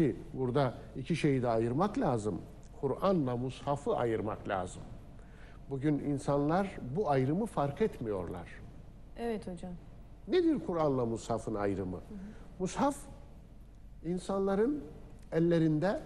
ki burada iki şeyi de ayırmak lazım. Kur'an'la mushafı ayırmak lazım. Bugün insanlar bu ayrımı fark etmiyorlar. Evet hocam. Nedir Kur'an'la mushafın ayrımı? Mushaf insanların ellerinde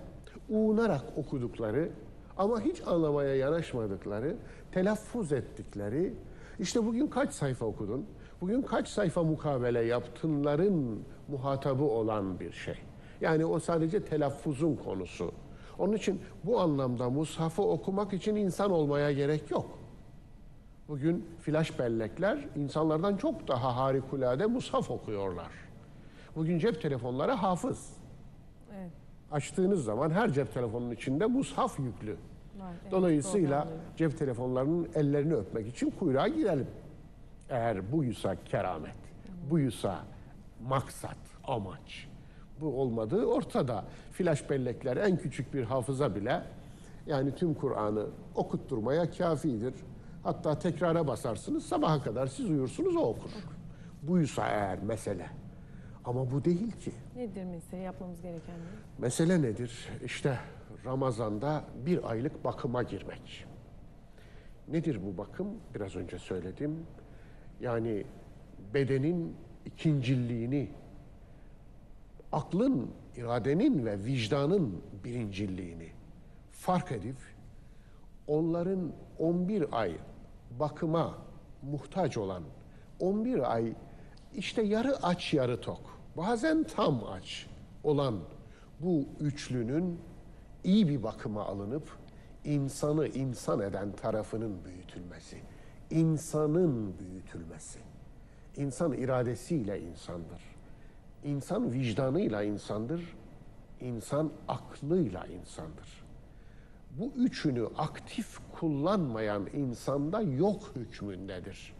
uğunarak okudukları ama hiç anlamaya yanaşmadıkları, telaffuz ettikleri, işte bugün kaç sayfa okudun, bugün kaç sayfa mukabele yaptınların muhatabı olan bir şey. Yani o sadece telaffuzun konusu. Onun için bu anlamda mushafı okumak için insan olmaya gerek yok. Bugün flash bellekler insanlardan çok daha harikulade mushaf okuyorlar. Bugün cep telefonları hafız. Evet. Açtığınız zaman her cep telefonunun içinde mushaf yüklü. Var, evet, Dolayısıyla cep telefonlarının ellerini öpmek için kuyruğa girelim. Eğer buysa keramet, buysa maksat, amaç. Bu olmadığı ortada. Flash bellekler en küçük bir hafıza bile yani tüm Kur'an'ı okutturmaya kafidir. Hatta tekrara basarsınız sabaha kadar siz uyursunuz o okur. Buysa eğer mesele. Ama bu değil ki. Nedir mesela yapmamız gereken? Mesele nedir? İşte Ramazan'da bir aylık bakıma girmek. Nedir bu bakım? Biraz önce söyledim. Yani bedenin ikincilliğini, aklın, iradenin ve vicdanın birincilliğini fark edip onların 11 ay bakıma muhtaç olan 11 ay işte yarı aç yarı tok bazen tam aç olan bu üçlünün iyi bir bakıma alınıp insanı insan eden tarafının büyütülmesi, insanın büyütülmesi. İnsan iradesiyle insandır. İnsan vicdanıyla insandır. İnsan aklıyla insandır. Bu üçünü aktif kullanmayan insanda yok hükmündedir.